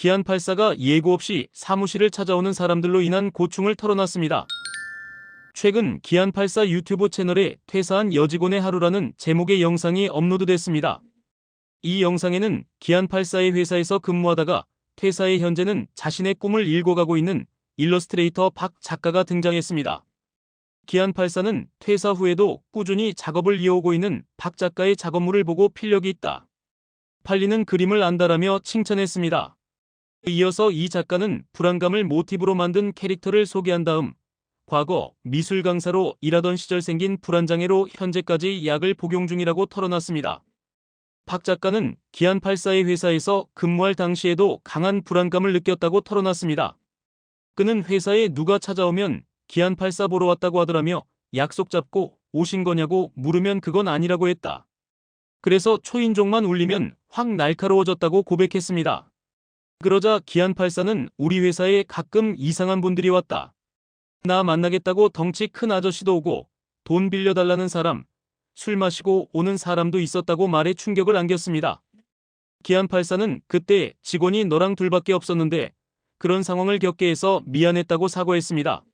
기안84가 예고 없이 사무실을 찾아오는 사람들로 인한 고충을 털어놨습니다. 최근 기안84 유튜브 채널에 퇴사한 여직원의 하루라는 제목의 영상이 업로드됐습니다. 이 영상에는 기안84의 회사에서 근무하다가 퇴사의 현재는 자신의 꿈을 일궈가고 있는 일러스트레이터 박 작가가 등장했습니다. 기안84는 퇴사 후에도 꾸준히 작업을 이어오고 있는 박 작가의 작업물을 보고 필력이 있다. 팔리는 그림을 안다라며 칭찬했습니다. 이어서 이 작가는 불안감을 모티브로 만든 캐릭터를 소개한 다음 과거 미술 강사로 일하던 시절 생긴 불안장애로 현재까지 약을 복용 중이라고 털어놨습니다. 박 작가는 기안84의 회사에서 근무할 당시에도 강한 불안감을 느꼈다고 털어놨습니다. 그는 회사에 누가 찾아오면 기안84 보러 왔다고 하더라며 약속 잡고 오신 거냐고 물으면 그건 아니라고 했다. 그래서 초인종만 울리면 확 날카로워졌다고 고백했습니다. 그러자 기안84는 우리 회사에 가끔 이상한 분들이 왔다. 나 만나겠다고 덩치 큰 아저씨도 오고 돈 빌려달라는 사람, 술 마시고 오는 사람도 있었다고 말에 충격을 안겼습니다. 기안84는 그때 직원이 너랑 둘밖에 없었는데 그런 상황을 겪게 해서 미안했다고 사과했습니다.